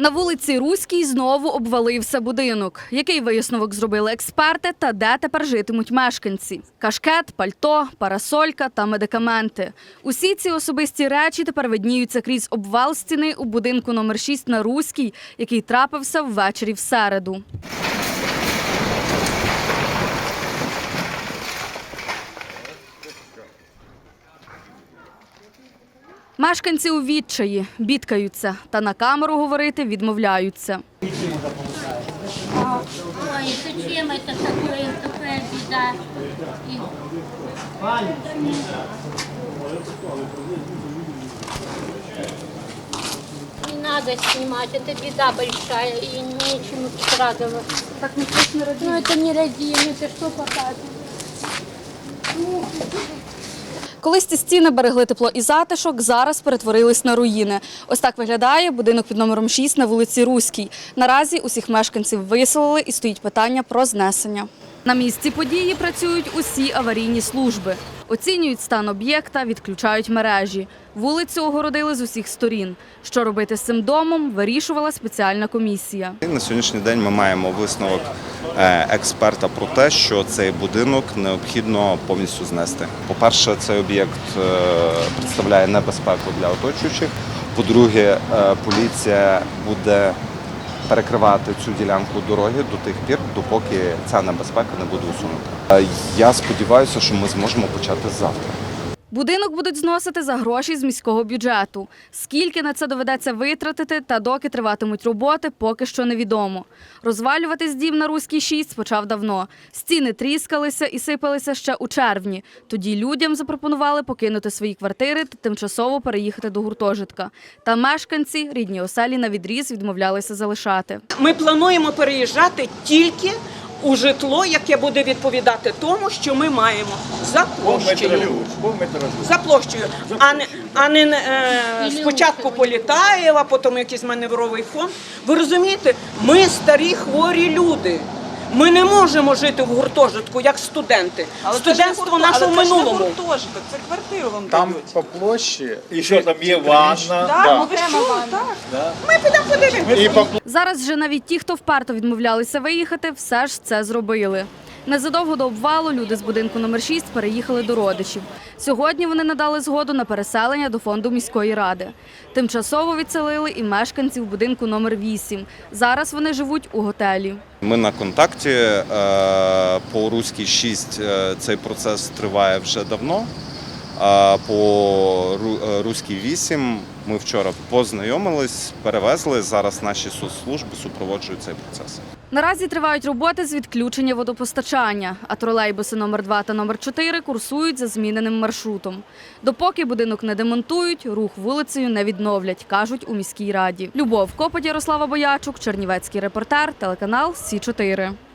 На вулиці Руській знову обвалився будинок. Який висновок зробили експерти та де тепер житимуть мешканці? Кашкет, пальто, парасолька та медикаменти. Усі ці особисті речі тепер видніються крізь обвал стіни у будинку номер 6 на Руській, який трапився ввечері в середу. Мешканці у відчаї бідкаються та на камеру говорити відмовляються. Ой, зачем это такое, такая беда? И- Не надо снимать, это беда большая, и нечему тут радоваться. Так не Ну это не родим, это что показывает? Колись ці стіни берегли тепло і затишок, зараз перетворились на руїни. Ось так виглядає будинок під номером 6 на вулиці Руській. Наразі усіх мешканців виселили і стоїть питання про знесення. На місці події працюють усі аварійні служби. Оцінюють стан об'єкта, відключають мережі. Вулицю огородили з усіх сторін. Що робити з цим домом, вирішувала спеціальна комісія. На сьогоднішній день ми маємо висновок е, експерта про те, що цей будинок необхідно повністю знести. По-перше, цей об'єкт е, представляє небезпеку для оточуючих. По-друге, е, поліція буде перекривати цю ділянку дороги до тих пір, допоки ця небезпека не буде усунута. Е, Я сподіваюся, що ми зможемо почати завтра. Будинок будуть зносити за гроші з міського бюджету. Скільки на це доведеться витратити та доки триватимуть роботи, поки що невідомо. Розвалюватись дім на Руській 6 почав давно. Стіни тріскалися і сипалися ще у червні. Тоді людям запропонували покинути свої квартири та тимчасово переїхати до гуртожитка. Та мешканці рідні оселі на відріз відмовлялися залишати. Ми плануємо переїжджати тільки у житло, яке буде відповідати тому, що ми маємо за площею. За площею, а не, а не е, спочатку Політаєва, потім якийсь маневровий фонд. Ви розумієте, ми старі хворі люди. Ми не можемо жити в гуртожитку як студенти. Студентство наше в минулому. гуртожиток, це квартиру вам Там дають. по площі І що там є ванна? Так, ну ви що, так. Ми Зараз же навіть ті, хто вперто відмовлялися виїхати, все ж це зробили. Незадовго до обвалу люди з будинку номер 6 переїхали до родичів. Сьогодні вони надали згоду на переселення до фонду міської ради. Тимчасово відселили і мешканців будинку номер 8. Зараз вони живуть у готелі. Ми на контакті е, по Руській 6 е, цей процес триває вже давно. А по е, Руській 8 ми вчора познайомились, перевезли. Зараз наші соцслужби супроводжують цей процес. Наразі тривають роботи з відключення водопостачання, а тролейбуси номер 2 та номер 4 курсують за зміненим маршрутом. Допоки будинок не демонтують, рух вулицею не відновлять, кажуть у міській раді. Любов Копоть, Ярослава Боячук, Чернівецький репортер, телеканал Сі 4